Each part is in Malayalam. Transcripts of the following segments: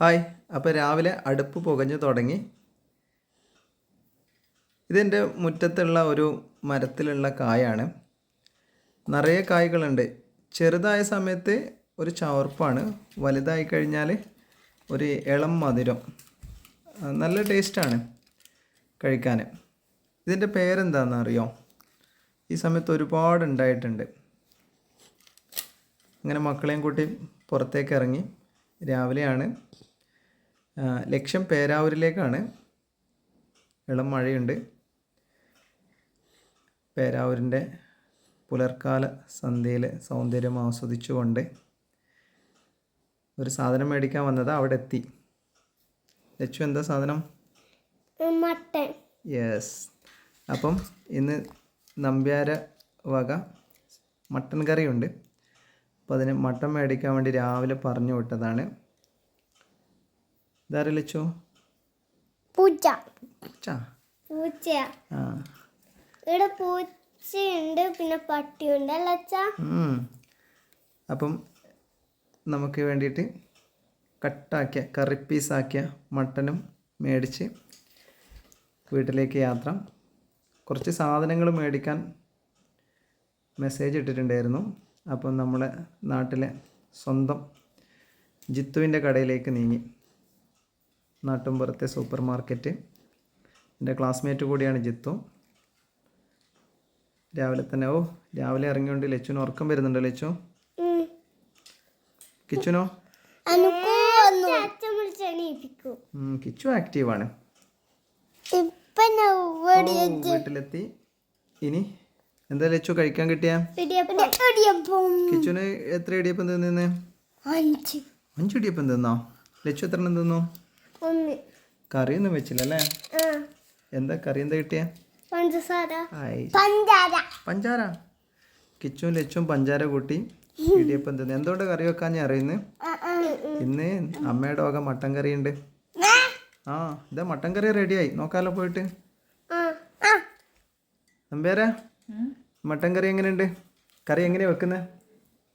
ഹായ്. അപ്പോൾ രാവിലെ അടുപ്പ് പുകഞ്ഞു തുടങ്ങി. ഇതെന്റെ മുറ്റത്തുള്ള ഒരു മരത്തിലുള്ള കായാണ്. നിറയെ കായ്കളുണ്ട്. ചെറുതായ സമയത്ത് ഒരു ചവർപ്പാണ്. വലുതായി കഴിഞ്ഞാൽ ഒരു ഇളം മധുരം. നല്ല ടേസ്റ്റാണ് കഴിക്കാൻ ഇതിന്റെ പേരെന്താണെന്ന് അറിയോ ഈ സമയത്ത് ഒരുപാട് ഉണ്ടായിട്ടുണ്ട്. അങ്ങനെ മക്കളെയും കൂട്ടി പുറത്തേക്ക് ഇറങ്ങി രാവിലെയാണ് ലക്ഷ്യം പേരാവൂരിലേക്കാണ്. ഇളം മഴയുണ്ട്. പേരാവൂരിന്റെ പുലർക്കാല സന്ധ്യയിലെ സൗന്ദര്യം ആസ്വദിച്ചുകൊണ്ട് ഒരു സാധനം മേടിക്കാൻ വന്നത് അവിടെ എത്തി ലച്ചു എന്താ സാധനം? Mutton yes. അപ്പം ഇന്ന് നമ്പ്യാര വക മട്ടൻ കറിയുണ്ട്. അപ്പോൾ അതിന് മട്ടൻ മേടിക്കാൻ വേണ്ടി രാവിലെ പറഞ്ഞു വിട്ടതാണ്. ഇതാരെ ലച്ചു പൂച്ച? പൂച്ച. പൂച്ച ഇവിടെ പൂച്ചയുണ്ട് പിന്നെ പട്ടിയുണ്ട്. ഉണ്ട് അച്ഛാ അപ്പം നമുക്ക് വേണ്ടിയിട്ട് കട്ടാക്കിയ കറി പീസാക്കിയ മട്ടനും മേടിച്ച് വീട്ടിലേക്ക് യാത്ര. കുറച്ച് സാധനങ്ങൾ മേടിക്കാൻ മെസ്സേജ് ഇട്ടിട്ടുണ്ടായിരുന്നു. അപ്പം നമ്മളെ നാട്ടിലെ സ്വന്തം ജിത്തുവിന്റെ കടയിലേക്ക് നീങ്ങി. നാട്ടുംപുറത്തെ സൂപ്പർ മാർക്കറ്റ് എന്റെ ക്ലാസ്മേറ്റ് കൂടിയാണ് ജിത്തു. രാവിലെ തന്നെ ഓ രാവിലെ ഇറങ്ങിയോണ്ട് ലച്ചുന് ഉറക്കം വരുന്നുണ്ടോ ലച്ചു? കിച്ചുനോ? കിച്ചു ആക്റ്റീവാണ് വീട്ടിലെത്തി. ഇനി എന്താ ലച്ചു കഴിക്കാൻ കിട്ടിയ? കിച്ചുന് എത്ര ഇടിയപ്പം തിന്നു അഞ്ച് ഇടിയപ്പം തിന്നോ? ലച്ചു എത്ര എണ്ണം തിന്നു? കറിയൊന്നും വെച്ചില്ല അല്ലേ എന്താ കറി? എന്താ കിട്ടിയ? പഞ്ചസാര. പഞ്ചാര. പഞ്ചാര? കിച്ചും ലച്ചും പഞ്ചാര കൂട്ടി ഇടിയപ്പം തിന്നു. എന്തുകൊണ്ട് കറി വെക്കാൻ ഞാൻ അറിയുന്നു? ഇന്ന് അമ്മയുടെ വക മട്ടൻ കറി ഉണ്ട് ആ ഇതാ മട്ടൻ കറി റെഡിയായി. നോക്കാലോ പോയിട്ട്. നമ്പേരാ മട്ടൻ കറി എങ്ങനെയുണ്ട്? കറി എങ്ങനെയാ വെക്കുന്നത്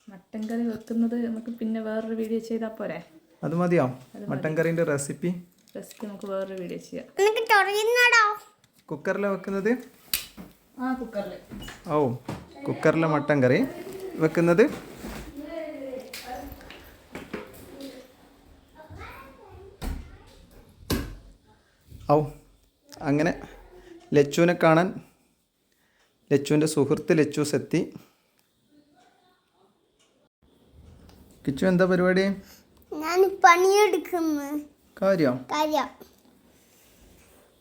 മട്ടൻ കറി വെക്കുന്നത് നമുക്ക് പിന്നെ വേറൊരു വീഡിയോ ചെയ്താൽ പോരെ? അത് മതിയോ? മട്ടൻ കറീന്റെ റെസിപ്പി റെസിപ്പി നമുക്ക് വേറൊരു വീഡിയോ ചെയ്യാം. നിങ്ങൾക്ക് തുടങ്ങുന്നടോ കുക്കറിലാണ് വെക്കുന്നത്? ആ കുക്കറിൽ ഓ കുക്കറിലെ മട്ടൻ കറി. വെക്കുന്നത്? ഔ അങ്ങനെ ലച്ചുവിനെ കാണാൻ ലച്ചുവിന്റെ സുഹൃത്ത് ലച്ചൂസ് എത്തി. കിച്ചു എന്താ പരിപാടി? ഞാൻ പണിയെടുക്കുന്നു. കാര്യം? കാര്യം.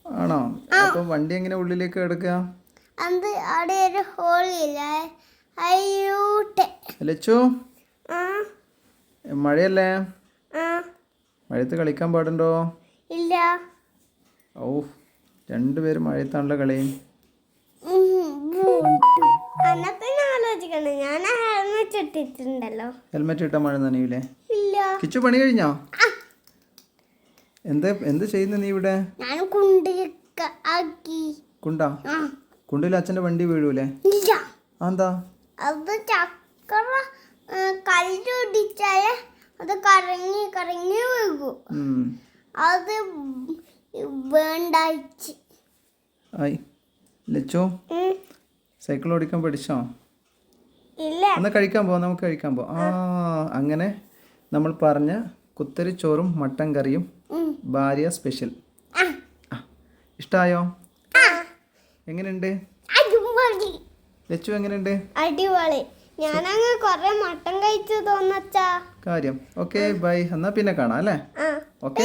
ആണോ? അപ്പം വണ്ടി എങ്ങനെ ഉള്ളിലേക്ക് എടുക്കുക? അത് അവിടെ ഒരു ഹോളില്ലേ അയ്യൂട്ടെ ലച്ചു ആ. മഴയല്ലേ? മഴയത്ത് കളിക്കാൻ പാടുണ്ടോ? ഇല്ല. ഓ രണ്ടുപേരും മഴയത്താണല്ലോ കളി. ഹെൽമെറ്റ് ഇട്ട മഴ നനയൂലേ? ഇല്ല. കിച്ചു പണി കഴിഞ്ഞോ? എന്ത് എന്ത് ചെയ്യുന്ന നീ ഇവിടെ? കുണ്ടാ കുണ്ടിൽ അച്ഛന്റെ വണ്ടി വീഴൂലേ? എന്താ അത് കല്ലൊടിച്ചാൽ അത് കറങ്ങി കറങ്ങി വീഴും. അത് വേണ്ടായിച്ച്. ആയി. ലച്ചു. സൈക്കിൾ ഓടിക്കാൻ പഠിച്ചോ? ഇല്ല. എന്നാ കഴിക്കാൻ പോവാം നമുക്ക് കഴിക്കാൻ പോവാം ആ അങ്ങനെ നമ്മൾ പറഞ്ഞ കുത്തരിച്ചോറും മട്ടൻ കറിയും. ഭാര്യ സ്പെഷ്യൽ. ഇഷ്ടായോ? എങ്ങനെയുണ്ട്? ലച്ചു എങ്ങനെയുണ്ട്? അടിപൊളി. ഞാനങ്ങ് കൊറേ മട്ടൻ കഴിച്ചു തോന്നച്ചാ കാര്യം. Okay bye. എന്നാ പിന്നെ കാണാം അല്ലേ? ഓക്കെ.